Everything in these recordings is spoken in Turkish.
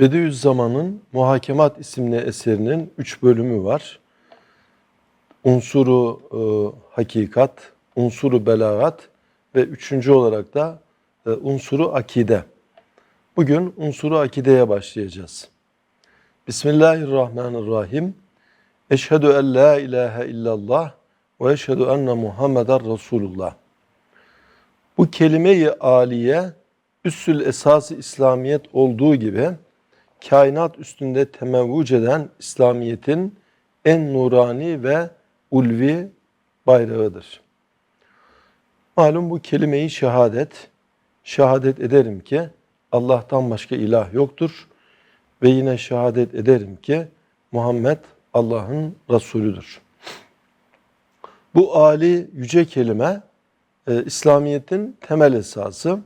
Bediüzzaman'ın Muhakemat isimli eserinin üç bölümü var. Unsuru e, hakikat, unsuru belagat ve üçüncü olarak da e, unsuru akide. Bugün unsuru akideye başlayacağız. Bismillahirrahmanirrahim. Eşhedü en la ilahe illallah ve eşhedü enne Muhammeden Resulullah. Bu kelime-i aliye üssül esası İslamiyet olduğu gibi kainat üstünde temevvüc eden İslamiyet'in en nurani ve ulvi bayrağıdır. Malum bu kelime-i şehadet, şehadet ederim ki Allah'tan başka ilah yoktur ve yine şehadet ederim ki Muhammed Allah'ın Resulüdür. Bu ali yüce kelime e, İslamiyet'in temel esası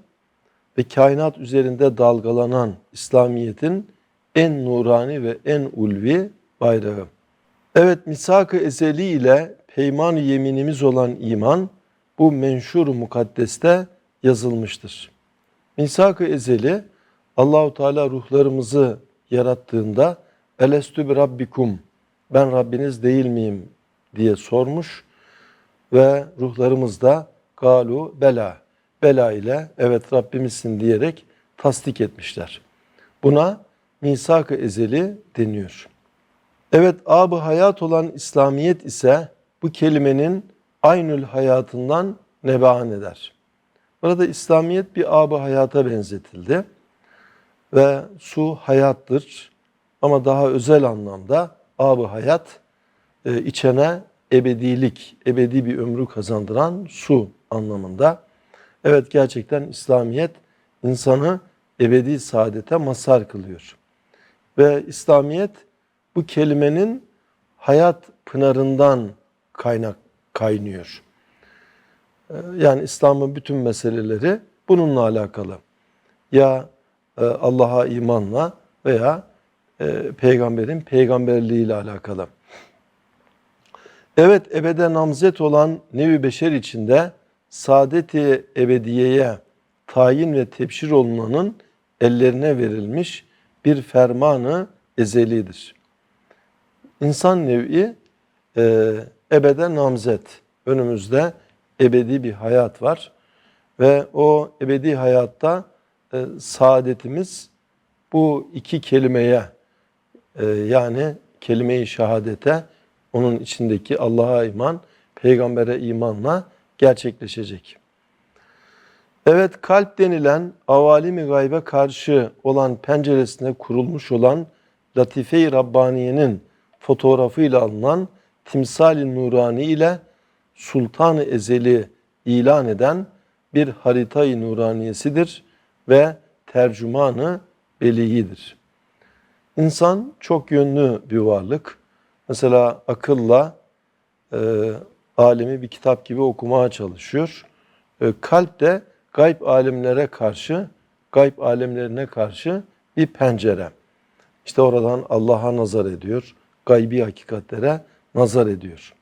ve kainat üzerinde dalgalanan İslamiyet'in en nurani ve en ulvi bayrağı. Evet misak-ı ezeli ile peyman yeminimiz olan iman bu menşur mukaddeste yazılmıştır. Misak-ı ezeli Allahu Teala ruhlarımızı yarattığında elestü bi rabbikum ben Rabbiniz değil miyim diye sormuş ve ruhlarımız da galu bela bela ile evet Rabbimizsin diyerek tasdik etmişler. Buna misak-ı ezeli deniyor. Evet ab hayat olan İslamiyet ise bu kelimenin aynül hayatından nebahan eder. Burada İslamiyet bir ab hayata benzetildi ve su hayattır ama daha özel anlamda ab hayat e, içene ebedilik, ebedi bir ömrü kazandıran su anlamında. Evet gerçekten İslamiyet insanı ebedi saadete mazhar kılıyor. Ve İslamiyet bu kelimenin hayat pınarından kaynak kaynıyor. Ee, Yani İslam'ın bütün meseleleri bununla alakalı. Ya e, Allah'a imanla veya e, peygamberin peygamberliği ile alakalı. Evet ebede namzet olan nevi beşer içinde saadeti ebediyeye tayin ve tebşir olunanın ellerine verilmiş bir fermanı ezelidir. İnsan nevi e, ebede namzet. Önümüzde ebedi bir hayat var. Ve o ebedi hayatta e, saadetimiz bu iki kelimeye e, yani kelime-i şehadete onun içindeki Allah'a iman, peygambere imanla gerçekleşecek. Evet kalp denilen avalimi gaybe karşı olan penceresine kurulmuş olan Latife-i Rabbaniye'nin fotoğrafıyla alınan timsali nurani ile sultanı ezeli ilan eden bir haritayı nuraniyesidir ve tercümanı beliğidir. İnsan çok yönlü bir varlık. Mesela akılla e, alemi bir kitap gibi okumaya çalışıyor. E, kalp de gayb alemlere karşı, gayb alemlerine karşı bir pencere. İşte oradan Allah'a nazar ediyor, gaybi hakikatlere nazar ediyor.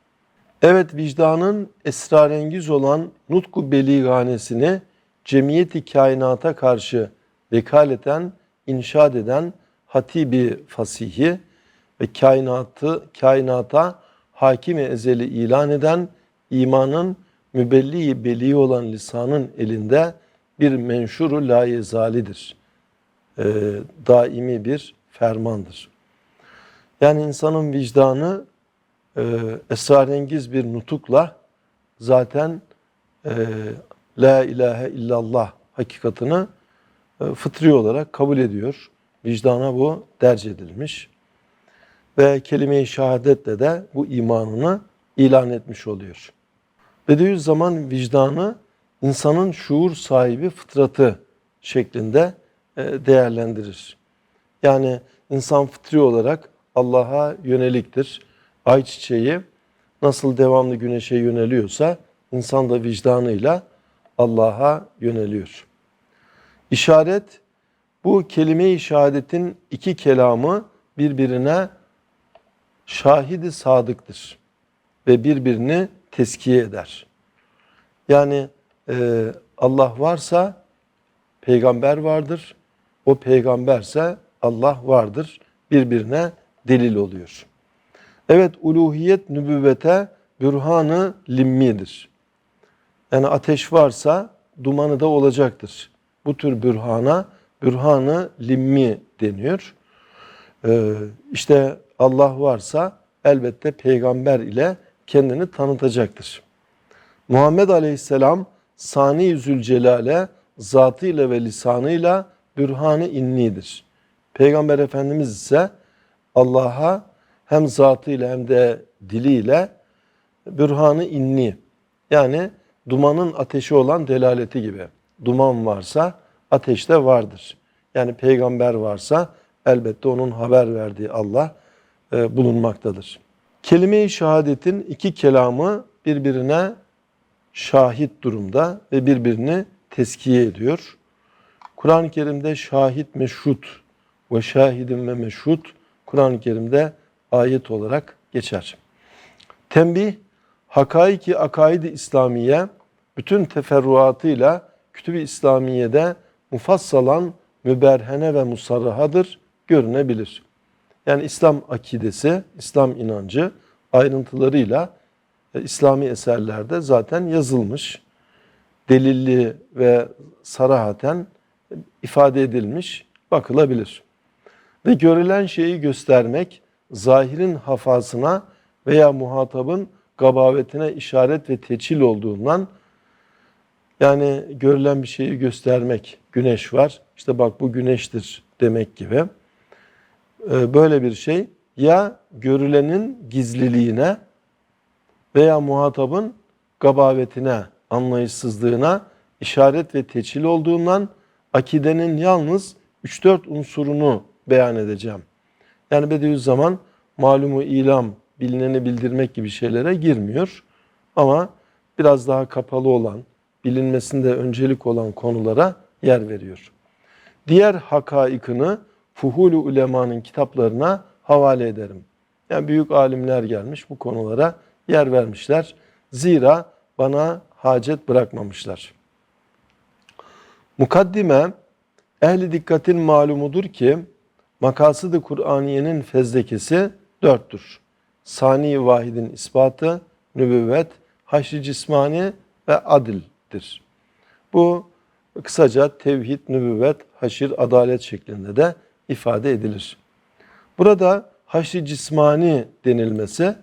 Evet vicdanın esrarengiz olan nutku beliganesini cemiyeti kainata karşı vekaleten inşaat eden hatibi fasihi ve kainatı kainata hakimi ezeli ilan eden imanın mübelli beli olan lisanın elinde bir menşuru layezalidir. Ee, daimi bir fermandır. Yani insanın vicdanı e, esrarengiz bir nutukla zaten e, La ilahe illallah hakikatını e, fıtri olarak kabul ediyor. Vicdana bu derc edilmiş. Ve kelime-i şehadetle de bu imanını ilan etmiş oluyor. Bediüzzaman vicdanı insanın şuur sahibi fıtratı şeklinde e, değerlendirir. Yani insan fıtri olarak Allah'a yöneliktir. Ayçiçeği nasıl devamlı güneşe yöneliyorsa insan da vicdanıyla Allah'a yöneliyor. İşaret bu kelime-i şehadetin iki kelamı birbirine şahidi sadıktır ve birbirini teskiye eder. Yani e, Allah varsa peygamber vardır. O peygamberse Allah vardır. Birbirine delil oluyor. Evet uluhiyet nübüvvete bürhanı limmidir. Yani ateş varsa dumanı da olacaktır. Bu tür bürhana bürhanı limmi deniyor. Ee, işte Allah varsa elbette peygamber ile kendini tanıtacaktır. Muhammed Aleyhisselam Sani Zülcelal'e zatıyla ve lisanıyla bürhanı innidir. Peygamber Efendimiz ise Allah'a hem zatıyla hem de diliyle bürhanı inni yani dumanın ateşi olan delaleti gibi. Duman varsa ateş de vardır. Yani peygamber varsa elbette onun haber verdiği Allah e, bulunmaktadır. Kelime-i şehadetin iki kelamı birbirine şahit durumda ve birbirini teskiye ediyor. Kur'an-ı Kerim'de şahit meşhut ve şahidin ve meşhut Kur'an-ı Kerim'de ayet olarak geçer. Tembih, hakaiki akaid-i İslamiye bütün teferruatıyla Kütüb-i İslamiye'de mufassalan müberhene ve musarrahadır, görünebilir. Yani İslam akidesi, İslam inancı ayrıntılarıyla e, İslami eserlerde zaten yazılmış, delilli ve sarahaten ifade edilmiş, bakılabilir. Ve görülen şeyi göstermek, zahirin hafasına veya muhatabın gabavetine işaret ve teçhil olduğundan yani görülen bir şeyi göstermek, güneş var, işte bak bu güneştir demek gibi. Ee, böyle bir şey ya görülenin gizliliğine veya muhatabın gabavetine, anlayışsızlığına işaret ve teçhil olduğundan akidenin yalnız 3-4 unsurunu beyan edeceğim. Yani Bediüzzaman malumu ilam, bilineni bildirmek gibi şeylere girmiyor. Ama biraz daha kapalı olan, bilinmesinde öncelik olan konulara yer veriyor. Diğer hakaikını Fuhulu Ulema'nın kitaplarına havale ederim. Yani büyük alimler gelmiş bu konulara yer vermişler. Zira bana hacet bırakmamışlar. Mukaddime ehli dikkatin malumudur ki makasıdı Kur'aniyenin fezlekesi dörttür. Sani vahidin ispatı, nübüvvet, haşri cismani ve adildir. Bu kısaca tevhid, nübüvvet, haşir, adalet şeklinde de ifade edilir. Burada haşri cismani denilmesi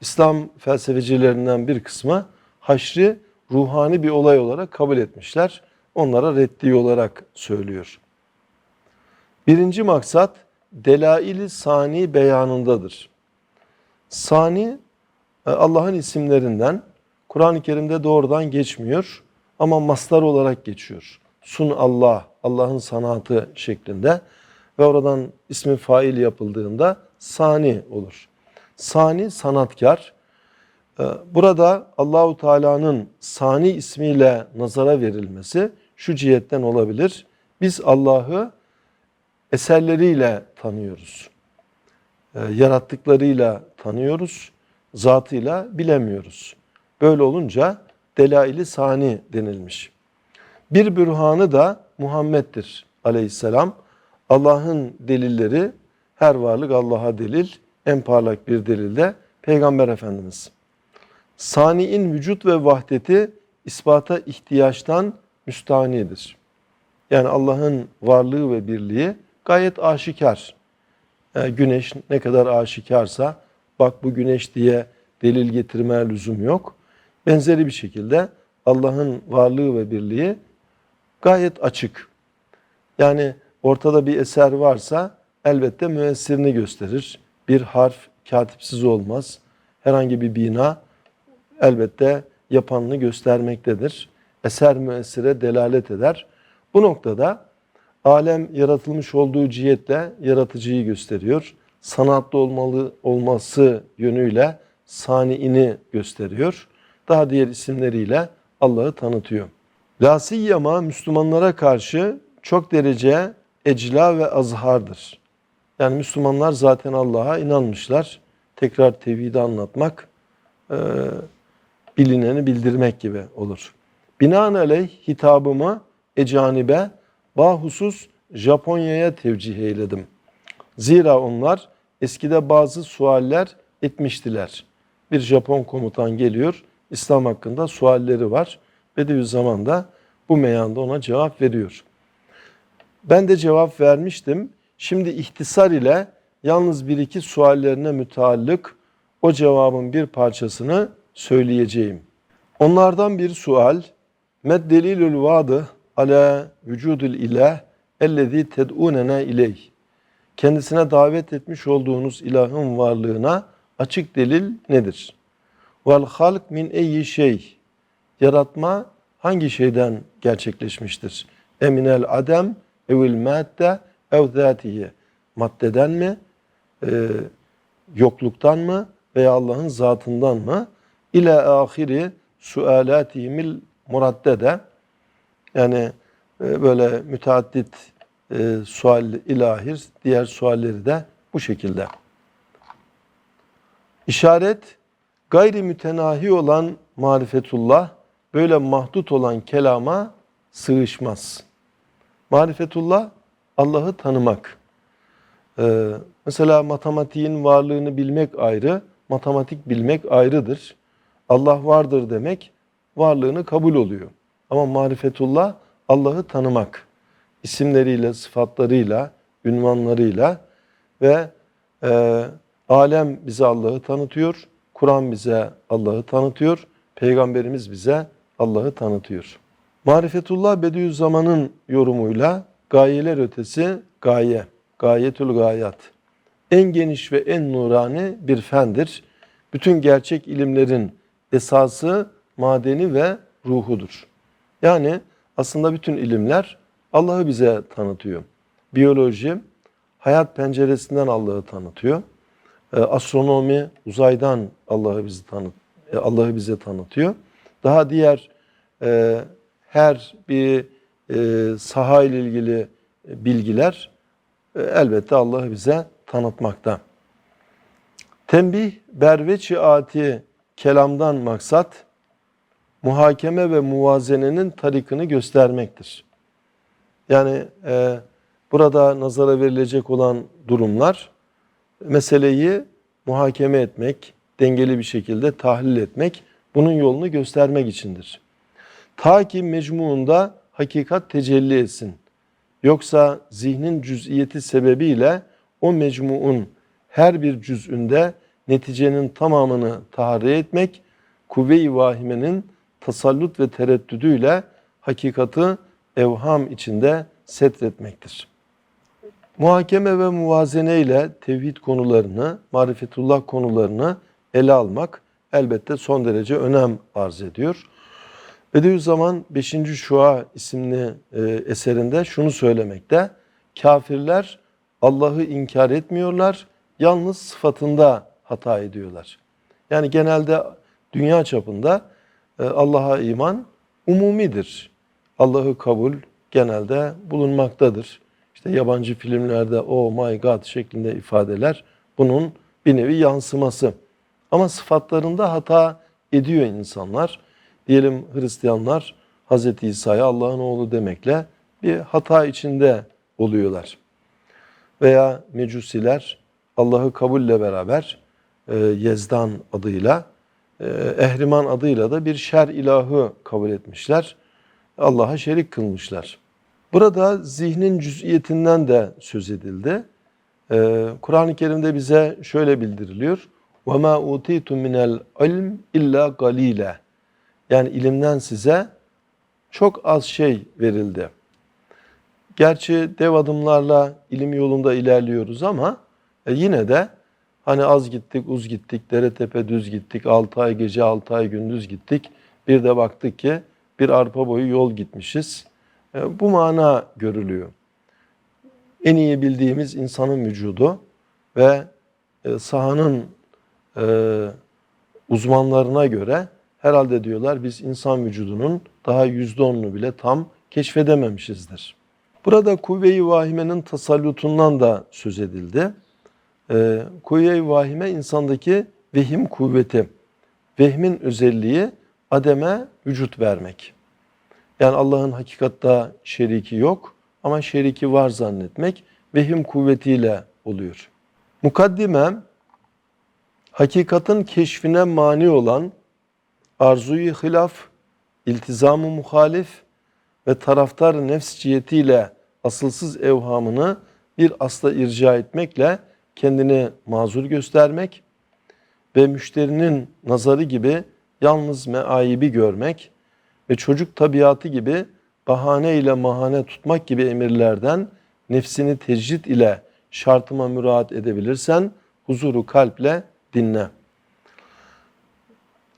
İslam felsefecilerinden bir kısmı haşri ruhani bir olay olarak kabul etmişler. Onlara reddi olarak söylüyor. Birinci maksat delail-i sani beyanındadır. Sani e, Allah'ın isimlerinden Kur'an-ı Kerim'de doğrudan geçmiyor ama mastar olarak geçiyor. Sun Allah, Allah'ın sanatı şeklinde ve oradan ismi fail yapıldığında sani olur. Sani sanatkar. E, burada Allahu Teala'nın sani ismiyle nazara verilmesi şu cihetten olabilir. Biz Allah'ı eserleriyle tanıyoruz. E, yarattıklarıyla tanıyoruz, zatıyla bilemiyoruz. Böyle olunca delaili sani denilmiş. Bir bürhanı da Muhammed'dir aleyhisselam. Allah'ın delilleri, her varlık Allah'a delil, en parlak bir delil de Peygamber Efendimiz. Sani'in vücut ve vahdeti ispata ihtiyaçtan müstanidir. Yani Allah'ın varlığı ve birliği gayet aşikar. Yani güneş ne kadar aşikarsa bak bu güneş diye delil getirmeye lüzum yok. Benzeri bir şekilde Allah'ın varlığı ve birliği gayet açık. Yani ortada bir eser varsa elbette müessirini gösterir. Bir harf katipsiz olmaz. Herhangi bir bina elbette yapanını göstermektedir. Eser müessire delalet eder. Bu noktada alem yaratılmış olduğu cihetle yaratıcıyı gösteriyor. Sanatlı olmalı olması yönüyle saniini gösteriyor. Daha diğer isimleriyle Allah'ı tanıtıyor. Lasiyyama Müslümanlara karşı çok derece ecla ve azhardır. Yani Müslümanlar zaten Allah'a inanmışlar. Tekrar tevhidi anlatmak, e, bilineni bildirmek gibi olur. Binaenaleyh hitabımı ecanibe, bahusus Japonya'ya tevcih eyledim. Zira onlar eskide bazı sualler etmiştiler. Bir Japon komutan geliyor, İslam hakkında sualleri var. Bediüzzaman da bu meyanda ona cevap veriyor. Ben de cevap vermiştim. Şimdi ihtisar ile yalnız bir iki suallerine müteallık o cevabın bir parçasını söyleyeceğim. Onlardan bir sual, med delilül vadı ala vücudul ilah ellezî ted'ûnena ileyh. Kendisine davet etmiş olduğunuz ilahın varlığına açık delil nedir? Vel halk min eyyi şey. Yaratma hangi şeyden gerçekleşmiştir? Eminel adem evil madde ev zatiye. Maddeden mi? e, yokluktan mı? Veya Allah'ın zatından mı? İle ahiri sualatihimil muraddede. Yani e, böyle müteaddit e, sual ilahir, diğer sualleri de bu şekilde. İşaret gayri mütenahi olan marifetullah böyle mahdut olan kelama sığışmaz. Marifetullah Allah'ı tanımak. Ee, mesela matematiğin varlığını bilmek ayrı, matematik bilmek ayrıdır. Allah vardır demek varlığını kabul oluyor. Ama marifetullah Allah'ı tanımak. isimleriyle, sıfatlarıyla, ünvanlarıyla ve e, alem bize Allah'ı tanıtıyor. Kur'an bize Allah'ı tanıtıyor. Peygamberimiz bize Allah'ı tanıtıyor. Marifetullah Bediüzzaman'ın yorumuyla gayeler ötesi gaye, gayetül gayat. En geniş ve en nurani bir fendir. Bütün gerçek ilimlerin esası, madeni ve ruhudur. Yani aslında bütün ilimler Allah'ı bize tanıtıyor. Biyoloji hayat penceresinden Allah'ı tanıtıyor. Ee, astronomi uzaydan Allah'ı bizi tanıt e, Allah'ı bize tanıtıyor. Daha diğer e, her bir e, saha ile ilgili bilgiler e, elbette Allah'ı bize tanıtmakta. Tembih berveçi ati kelamdan maksat muhakeme ve muvazenenin tarikını göstermektir. Yani e, burada nazara verilecek olan durumlar meseleyi muhakeme etmek, dengeli bir şekilde tahlil etmek, bunun yolunu göstermek içindir. Ta ki mecmuunda hakikat tecelli etsin. Yoksa zihnin cüz'iyeti sebebiyle o mecmuun her bir cüz'ünde neticenin tamamını tahri etmek, kuvve-i vahimenin tasallut ve tereddüdüyle hakikati evham içinde setretmektir. Muhakeme ve muvazene ile tevhid konularını, marifetullah konularını ele almak elbette son derece önem arz ediyor. Bediüzzaman 5. Şua isimli e, eserinde şunu söylemekte. Kafirler Allah'ı inkar etmiyorlar, yalnız sıfatında hata ediyorlar. Yani genelde dünya çapında e, Allah'a iman umumidir. Allah'ı kabul genelde bulunmaktadır. İşte yabancı filmlerde oh my god şeklinde ifadeler bunun bir nevi yansıması. Ama sıfatlarında hata ediyor insanlar Diyelim Hristiyanlar Hz. İsa'ya Allah'ın oğlu demekle bir hata içinde oluyorlar. Veya Mecusiler Allah'ı kabulle beraber e, Yezdan adıyla, e, Ehriman adıyla da bir şer ilahı kabul etmişler. Allah'a şerik kılmışlar. Burada zihnin cüz'iyetinden de söz edildi. Ee, Kur'an-ı Kerim'de bize şöyle bildiriliyor. وَمَا اُوتِيتُ مِنَ الْعِلْمِ illa قَلِيلًا yani ilimden size çok az şey verildi. Gerçi dev adımlarla ilim yolunda ilerliyoruz ama e, yine de hani az gittik, uz gittik, dere tepe düz gittik, 6 ay gece 6 ay gündüz gittik. Bir de baktık ki bir arpa boyu yol gitmişiz. E, bu mana görülüyor. En iyi bildiğimiz insanın vücudu ve e, sahanın e, uzmanlarına göre herhalde diyorlar biz insan vücudunun daha yüzde onunu bile tam keşfedememişizdir. Burada kuvve-i vahimenin tasallutundan da söz edildi. E, kuvve-i vahime insandaki vehim kuvveti, vehmin özelliği ademe vücut vermek. Yani Allah'ın hakikatta şeriki yok ama şeriki var zannetmek vehim kuvvetiyle oluyor. Mukaddime hakikatin keşfine mani olan arzuyu hilaf, iltizamı muhalif ve taraftar nefs cihetiyle asılsız evhamını bir asla irca etmekle kendini mazur göstermek ve müşterinin nazarı gibi yalnız meayibi görmek ve çocuk tabiatı gibi bahane ile mahane tutmak gibi emirlerden nefsini tecrit ile şartıma müraat edebilirsen huzuru kalple dinle.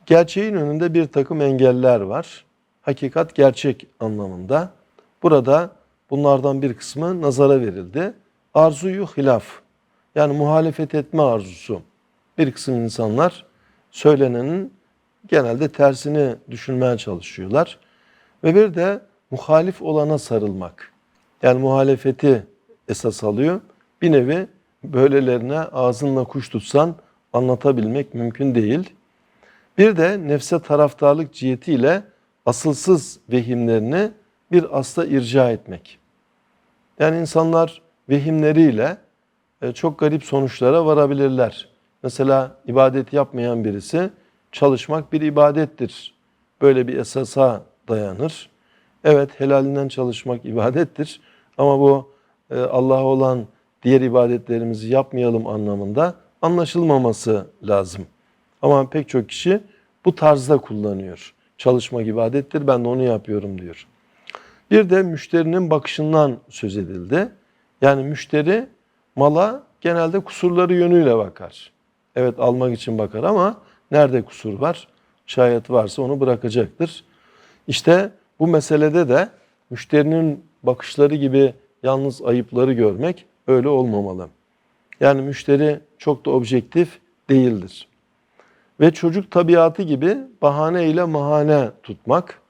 Gerçeğin önünde bir takım engeller var. Hakikat gerçek anlamında. Burada bunlardan bir kısmı nazara verildi. Arzuyu hilaf yani muhalefet etme arzusu. Bir kısım insanlar söylenenin genelde tersini düşünmeye çalışıyorlar. Ve bir de muhalif olana sarılmak. Yani muhalefeti esas alıyor. Bir nevi böylelerine ağzınla kuş tutsan anlatabilmek mümkün değil. Bir de nefse taraftarlık cihetiyle asılsız vehimlerini bir asla irca etmek. Yani insanlar vehimleriyle e, çok garip sonuçlara varabilirler. Mesela ibadet yapmayan birisi çalışmak bir ibadettir. Böyle bir esasa dayanır. Evet helalinden çalışmak ibadettir ama bu e, Allah'a olan diğer ibadetlerimizi yapmayalım anlamında anlaşılmaması lazım. Ama pek çok kişi bu tarzda kullanıyor. Çalışmak ibadettir ben de onu yapıyorum diyor. Bir de müşterinin bakışından söz edildi. Yani müşteri mala genelde kusurları yönüyle bakar. Evet almak için bakar ama nerede kusur var? Şayet varsa onu bırakacaktır. İşte bu meselede de müşterinin bakışları gibi yalnız ayıpları görmek öyle olmamalı. Yani müşteri çok da objektif değildir. Ve çocuk tabiatı gibi bahane ile mahane tutmak.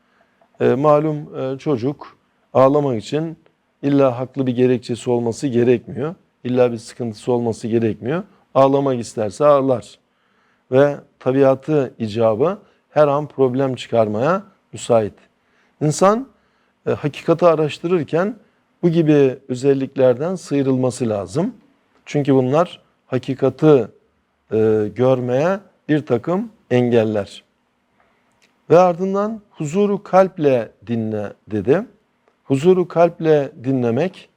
E, malum e, çocuk ağlamak için illa haklı bir gerekçesi olması gerekmiyor. İlla bir sıkıntısı olması gerekmiyor. Ağlamak isterse ağlar. Ve tabiatı icabı her an problem çıkarmaya müsait. İnsan e, hakikati araştırırken bu gibi özelliklerden sıyrılması lazım. Çünkü bunlar hakikati e, görmeye bir takım engeller. Ve ardından huzuru kalple dinle dedi. Huzuru kalple dinlemek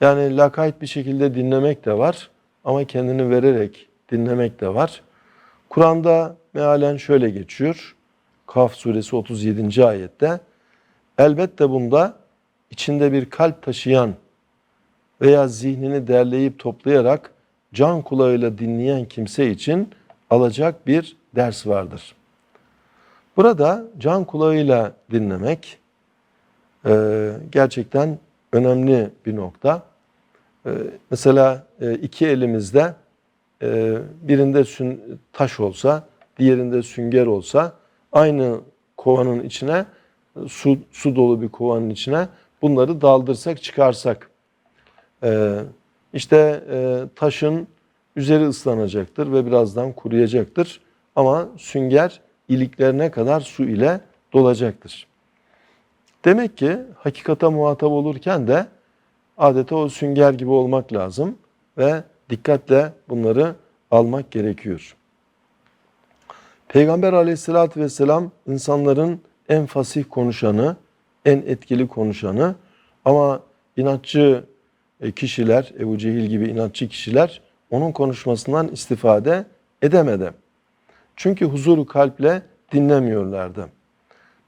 yani lakayt bir şekilde dinlemek de var ama kendini vererek dinlemek de var. Kur'an'da mealen şöyle geçiyor. Kaf suresi 37. ayette. Elbette bunda içinde bir kalp taşıyan veya zihnini derleyip toplayarak can kulağıyla dinleyen kimse için alacak bir ders vardır. Burada can kulağıyla dinlemek e, gerçekten önemli bir nokta. E, mesela e, iki elimizde e, birinde taş olsa, diğerinde sünger olsa aynı kovanın içine su, su dolu bir kovanın içine bunları daldırsak çıkarsak e, işte e, taşın üzeri ıslanacaktır ve birazdan kuruyacaktır. Ama sünger iliklerine kadar su ile dolacaktır. Demek ki hakikata muhatap olurken de adeta o sünger gibi olmak lazım ve dikkatle bunları almak gerekiyor. Peygamber aleyhissalatü vesselam insanların en fasih konuşanı, en etkili konuşanı ama inatçı e, kişiler, Ebu Cehil gibi inatçı kişiler onun konuşmasından istifade edemedi. Çünkü huzuru kalple dinlemiyorlardı.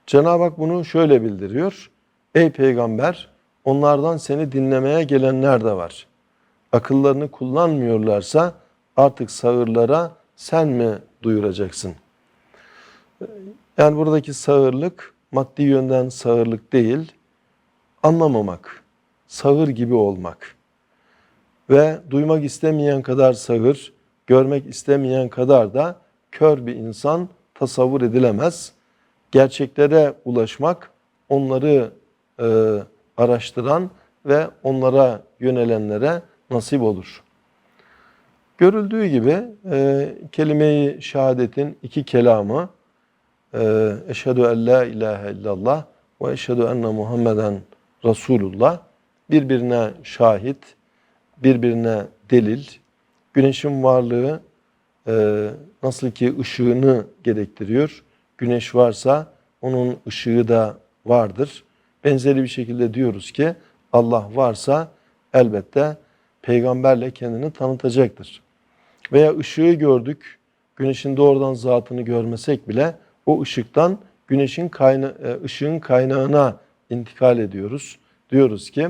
Cenab-ı Hak bunu şöyle bildiriyor. Ey peygamber onlardan seni dinlemeye gelenler de var. Akıllarını kullanmıyorlarsa artık sağırlara sen mi duyuracaksın? Yani buradaki sağırlık maddi yönden sağırlık değil, anlamamak, sağır gibi olmak ve duymak istemeyen kadar sağır, görmek istemeyen kadar da kör bir insan tasavvur edilemez. Gerçeklere ulaşmak, onları e, araştıran ve onlara yönelenlere nasip olur. Görüldüğü gibi e, kelime-i şehadetin iki kelamı e, eşhedü en la ilahe illallah ve eşhedü enne Muhammeden Resulullah birbirine şahit, birbirine delil. Güneşin varlığı e, nasıl ki ışığını gerektiriyor. Güneş varsa onun ışığı da vardır. Benzeri bir şekilde diyoruz ki Allah varsa elbette peygamberle kendini tanıtacaktır. Veya ışığı gördük, güneşin doğrudan zatını görmesek bile o ışıktan güneşin kayna e, ışığın kaynağına intikal ediyoruz. Diyoruz ki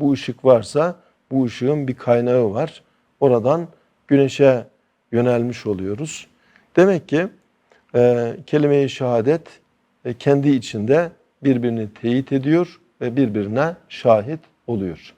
bu ışık varsa bu ışığın bir kaynağı var. Oradan güneşe yönelmiş oluyoruz. Demek ki e, kelime-i şehadet e, kendi içinde birbirini teyit ediyor ve birbirine şahit oluyor.